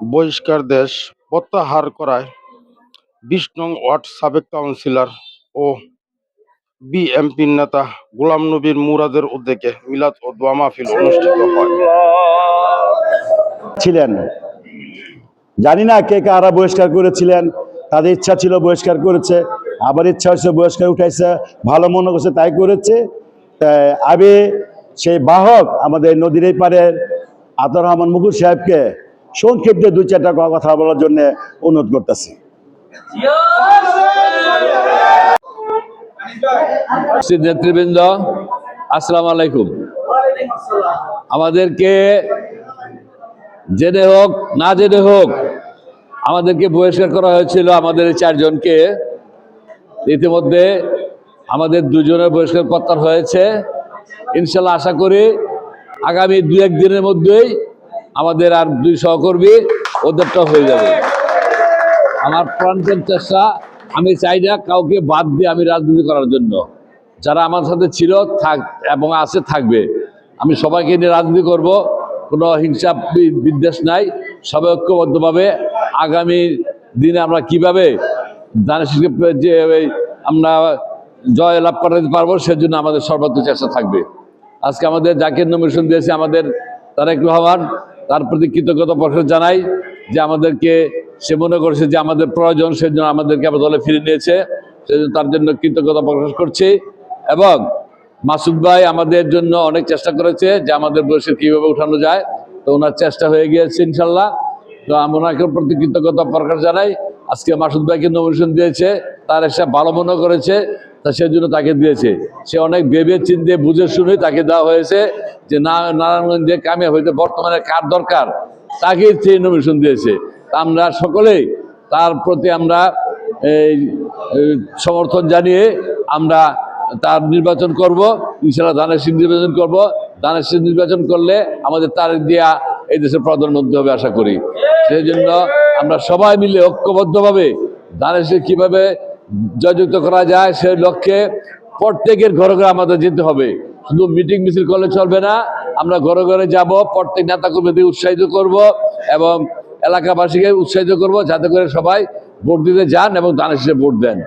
বহিষ্কার দেশ প্রত্যাহার করায় বিশ নং ওয়ার্ড সাবেক কাউন্সিলর ও বিএনপির নেতা গোলাম নবীর মুরাদের উদ্যোগে মিলাদ ও দোয়া মাহফিল অনুষ্ঠিত হয়। ছিলেন। জানি না কে কারা বহিষ্কার করেছিলেন, তাদের ইচ্ছা ছিল বহিষ্কার করেছে আবার ইচ্ছা হয়েছে বহিষ্কার উঠাইছে, ভালো মনে করছে তাই করেছে। আমি সেই বাহক আমাদের নদীর এই পারের আতর রহমান মুকুল সাহেবকে সংক্ষিপ্ত দু চারটা কথা বলার জন্য অনুরোধ করতেছি। নেতৃবৃন্দ, আসসালামু আলাইকুম। আমাদেরকে জেনে হোক, না জেনে হোক, আমাদেরকে বহিষ্কার করা হয়েছিল আমাদের এই চারজনকে। ইতিমধ্যে আমাদের দুজনের বহিষ্কার প্রত্যাহার হয়েছে। ইনশাল্লাহ আশা করি আগামী দু এক দিনের মধ্যেই আমাদের আর দুই সহকর্মী ওদেরটা হয়ে যাবে। আমার প্রাণপণ চেষ্টা আমি চাই না কাউকে বাদ দিয়ে আমি রাজনীতি করার জন্য। যারা আমার সাথে ছিল, থাক এবং আছে, থাকবে। আমি সবাইকে নিয়ে রাজনীতি করব, কোনো হিংসা বিদ্বেষ নাই। সবাই ঐক্যবদ্ধভাবে আগামী দিনে আমরা কীভাবে দানেশকে যে আমরা জয় লাভ করাতে পারব, সেজন্য আমাদের সর্বোচ্চ চেষ্টা থাকবে। আজকে আমাদের যাকে নমিশন দিয়েছে আমাদের তারেক রহমান। তার প্রতি কৃতজ্ঞতা প্রকাশ জানাই যে আমাদেরকে সে মনে করেছে যে আমাদের প্রয়োজন সেজন্য আমাদেরকে আবার দলে ফিরে নিয়েছে। সেজন্য তার জন্য কৃতজ্ঞতা প্রকাশ করছি এবং মাসুদ ভাই আমাদের জন্য অনেক চেষ্টা করেছে যে আমাদের বয়সে কীভাবে উঠানো যায়। তো ওনার চেষ্টা হয়ে গিয়েছে ইনশাল্লাহ। তো আমি ওনাকে প্রতি কৃতজ্ঞতা প্রকাশ জানাই। আজকে মাসুদ ভাইকে নমিনেশন দিয়েছে। তার একটা ভালো মনে করেছে। তা সেজন্য তাকে দিয়েছে। সে অনেক ভেবে চিন্তে, বুঝে শুনে তাকে দেওয়া হয়েছে যে, না, নারায়ণগঞ্জে কামিয়া হইতে বর্তমানে কার দরকার? তাকে সেই নমিনেশন দিয়েছে। আমরা সকলেই তার প্রতি আমরা এই এই সমর্থন জানিয়ে আমরা তার নির্বাচন করব। ইনশাল্লাহ ধানের সিং নির্বাচন করব। ধানের সিং নির্বাচন করলে আমাদের তার দিয়া এই দেশের প্রধানমন্ত্রী হবে আশা করি। সেই জন্য আমরা সবাই মিলে ঐক্যবদ্ধভাবে ধানের সিং কীভাবে জয়যুক্ত করা যায়, সেই লক্ষ্যে প্রত্যেকের ঘরে ঘরে আমাদের যেতে হবে। শুধু মিটিং মিছিল করলে চলবে না, আমরা ঘরে ঘরে যাব, প্রত্যেক নেতা কর্মীদের উৎসাহিত করব এবং এলাকাবাসীকে উৎসাহিত করব, যাতে করে সবাই ভোট দিতে যান এবং তার হিসেবে ভোট দেন।